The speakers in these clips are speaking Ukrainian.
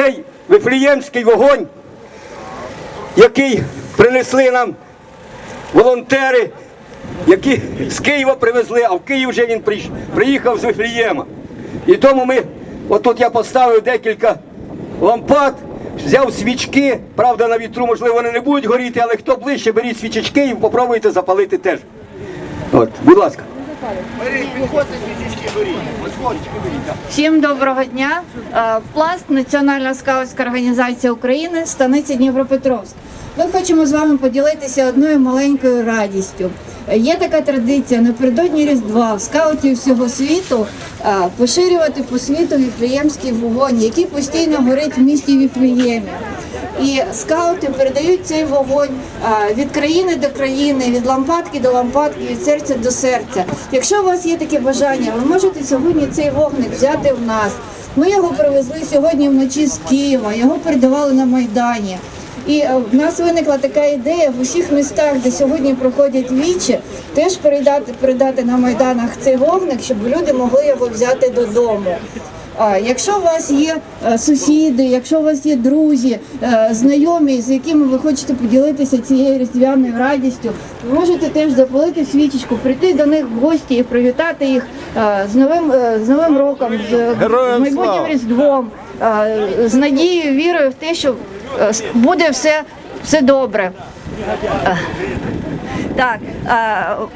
Цей вифліємський вогонь, який принесли нам волонтери, які з Києва привезли, а в Київ вже він приїхав з Вифлієма. І тому ми, отут я поставив декілька лампад, взяв свічки, правда, на вітру, можливо, вони не будуть горіти, але хто ближче, беріть свічечки і попробуйте запалити теж. От, будь ласка. Всім доброго дня. Е, Пласт Національна скаутська організація України, станиця Дніпропетровськ. Ми хочемо з вами поділитися одною маленькою радістю. Е, Є така традиція напередодні Різдва в скаутів всього світу е, поширювати по світу віфлеємський вогонь, який постійно горить в місті Віфлеємі. І скаути передають цей вогонь від країни до країни, від лампадки до лампадки, від серця до серця. Якщо у вас є таке бажання, ви можете сьогодні цей вогник взяти в нас. Ми його привезли сьогодні вночі з Києва, його передавали на Майдані. І е, в нас виникла така ідея в усіх містах, де сьогодні проходять вічі, теж передати, передати на майданах цей вогник, щоб люди могли його взяти додому. А, Якщо у вас є е, сусіди, якщо у вас є друзі, е, знайомі, з якими ви хочете поділитися цією різдвяною радістю, ви можете теж запалити свічечку, прийти до них в гості і привітати їх е, з новим з новим роком, з, з майбутнім різдвом, з надією, вірою в те, що буде все, все добре. Так,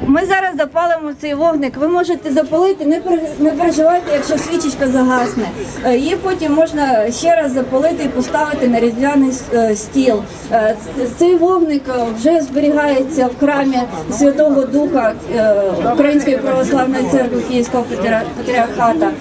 ми зараз запалимо цей вогник. Ви можете запалити, не переживайте, якщо свічечка загасне. Е, Її потім можна ще раз запалити і поставити на різдвяний е, стіл. Е, Цей вогник вже зберігається в храмі Святого Духа Української православної церкви Київського патріар- патріархата.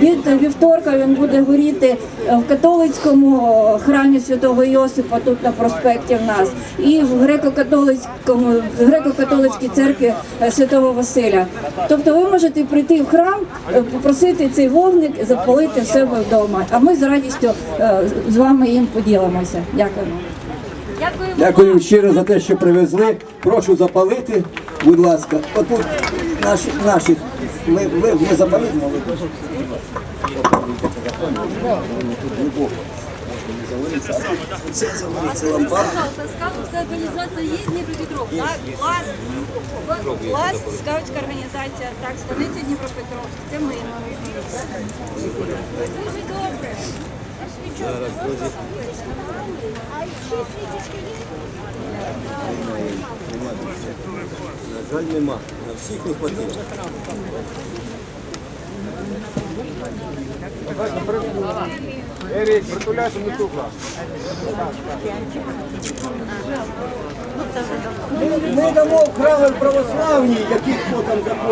Від вівторка він буде горіти в католицькому храмі Святого Йосипа тут на проспекті в нас і в греко-католицькому в греко-католицькій церкві е, Святого Василя. Тобто ви можете прийти в храм, е, попросити цей вогник, запалити в себе вдома. А ми з радістю е, з вами їм поділимося. Дякуємо. Дякую щиро за те, що привезли. Прошу запалити, будь ласка. Отут наші, наші. Ми, ви, ми запалимо. Ви Це заводиться лампада. Скаутська організація є Дніпропетровська? Клас, скаутська організація. Так, станиця Дніпропетровськ. Це ми. Дуже добре. На жаль, нема. На всіх не хватило. Ерік, притуляйся не тухла. Ми дамо вкрали православні, які хто там заходить.